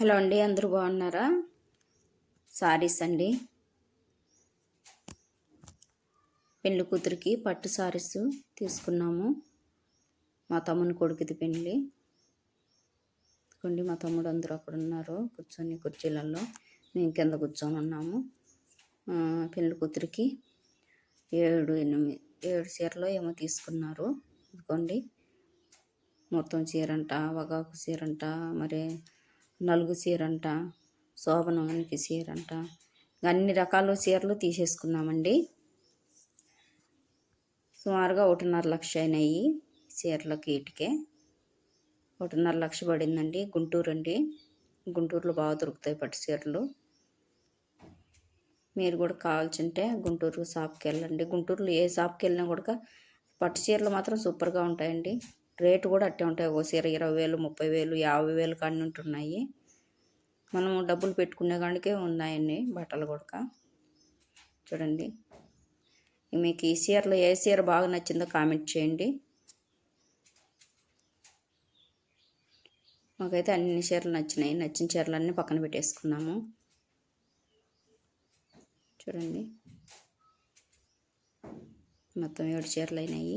Hello అండి అందరూ బాగున్నారా? సారీస్ అండి. పెళ్ళి కూతురికి పట్టు సారీస్ తీసుకున్నాము. మా తమ్ముని కొడుకుది పెళ్ళి కొండి మా తమ్ముడు అందరూ అక్కడ ఉన్నారు కూర్చొని కుర్చీలలో. మేము కింద కూర్చొని ఉన్నాము పెళ్ళి పెళ్ళి కూతురికి ఏడు ఎనిమిది ఏడు చీరలో ఏమో తీసుకున్నారు. ఇదిగోండి మొత్తం చీరంట వగాకు చీరంట మరి నలుగు చీరంట శోభనానికి చీరంట. అన్ని రకాల చీరలు తీసేసుకున్నామండి. సుమారుగా ఒకటిన్నర లక్ష అయినాయి చీరలకి వీటికే. ఒకటిన్నర లక్ష పడిందండి గుంటూరు అండి గుంటూరులో బాగా దొరుకుతాయి పట్టు చీరలు. మీరు కూడా కావాల్సింటే గుంటూరు షాప్కి వెళ్ళండి. గుంటూరులో ఏ షాప్కి వెళ్ళినా కూడా పట్టు చీరలు మాత్రం సూపర్గా ఉంటాయండి. రేటు కూడా అట్టే ఉంటాయి. ఓ చీర ఇరవై వేలు ముప్పై వేలు యాభై వేలు కానీ ఉంటున్నాయి. మనం డబ్బులు పెట్టుకునే కాడికే ఉన్నాయండి బట్టలు కూడా చూడండి. మీకు ఈ సీరలో ఏ చీర బాగా నచ్చిందో కామెంట్ చేయండి. మాకైతే అన్ని చీరలు నచ్చినాయి. నచ్చిన చీరలన్నీ పక్కన పెట్టేసుకున్నాము చూడండి. మొత్తం ఏడు చీరలు అయినాయి.